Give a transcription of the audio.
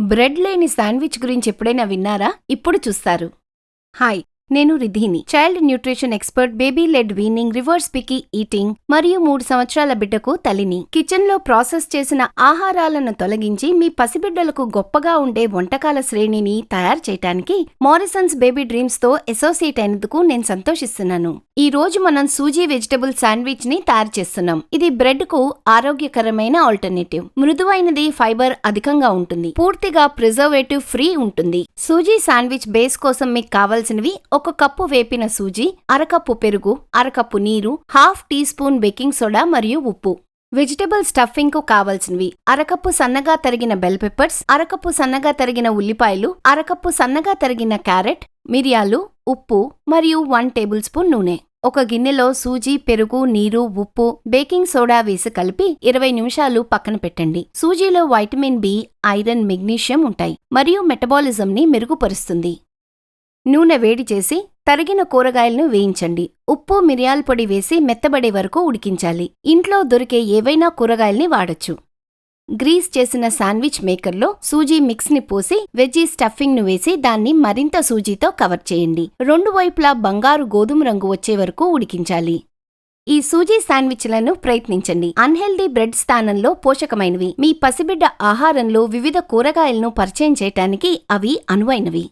Bread లేని sandwich గురించి ఎప్పుడైనా విన్నారా? ఇప్పుడు చూస్తారు. హాయ్ నేను రిధిని child nutrition expert baby led weaning reverse picky eating మరియు మూడు సంవత్సరాల బిడ్డకు తల్లిని. కిచెన్లో ప్రాసెస్ చేసిన ఆహారాలను తొలగించి మీ పసిబిడ్డలకు గొప్పగా ఉండే వంటకాల శ్రేణిని తయారు చేయటానికి మారిసన్స్ బేబీ డ్రీమ్స్తో అసోసియేట్ అయినందుకు నేను సంతోషిస్తున్నాను. ఈ రోజు మనం సూజీ వెజిటబుల్ శాండ్విచ్ని తయారు చేస్తున్నాం. ఇది బ్రెడ్కు ఆరోగ్యకరమైన ఆల్టర్నేటివ్. మృదువైనది ఫైబర్ అధికంగా ఉంటుంది. పూర్తిగా ప్రిజర్వేటివ్ ఫ్రీ ఉంటుంది. సూజీ శాండ్విచ్ బేస్ కోసం మీకు కావాల్సినవి ఒక కప్పు వేపిన సూజీ అరకప్పు పెరుగు అరకప్పు నీరు half teaspoon baking soda మరియు ఉప్పు. వెజిటబుల్ స్టఫింగ్కు కావలసినవి అరకప్పు సన్నగా తరిగిన బెల్ పెప్పర్స్ అరకప్పు సన్నగా తరిగిన ఉల్లిపాయలు అరకప్పు సన్నగా తరిగిన క్యారెట్ మిరియాలు ఉప్పు మరియు వన్ టేబుల్ స్పూన్ నూనె. ఒక గిన్నెలో సూజీ పెరుగు నీరు ఉప్పు బేకింగ్ సోడా వేసి కలిపి ఇరవై నిమిషాలు పక్కన పెట్టండి. సూజీలో వైటమిన్ బి ఐరన్ మెగ్నీషియం ఉంటాయి మరియు మెటబాలిజంని మెరుగుపరుస్తుంది. నూనె వేడి చేసి తరిగిన కూరగాయలను వేయించండి. ఉప్పు మిరియాల పొడి వేసి మెత్తబడే వరకు ఉడికించాలి. ఇంట్లో దొరికే ఏవైనా కూరగాయల్ని వాడొచ్చు. గ్రీస్ చేసిన శాండ్విచ్ మేకర్లో సూజీ మిక్స్ని పోసి వెజ్జీ స్టఫింగ్ను వేసి దాన్ని మరింత సూజీతో కవర్ చేయండి. రెండు వైపులా బంగారు గోధుమ రంగు వచ్చే వరకు ఉడికించాలి. ఈ సూజీ శాండ్విచ్లను ప్రయత్నించండి. అన్హెల్దీ బ్రెడ్ స్థానంలో పోషకమైనవి. మీ పసిబిడ్డ ఆహారంలో వివిధ కూరగాయలను పరిచయం చేయటానికి అవి అనువైనవి.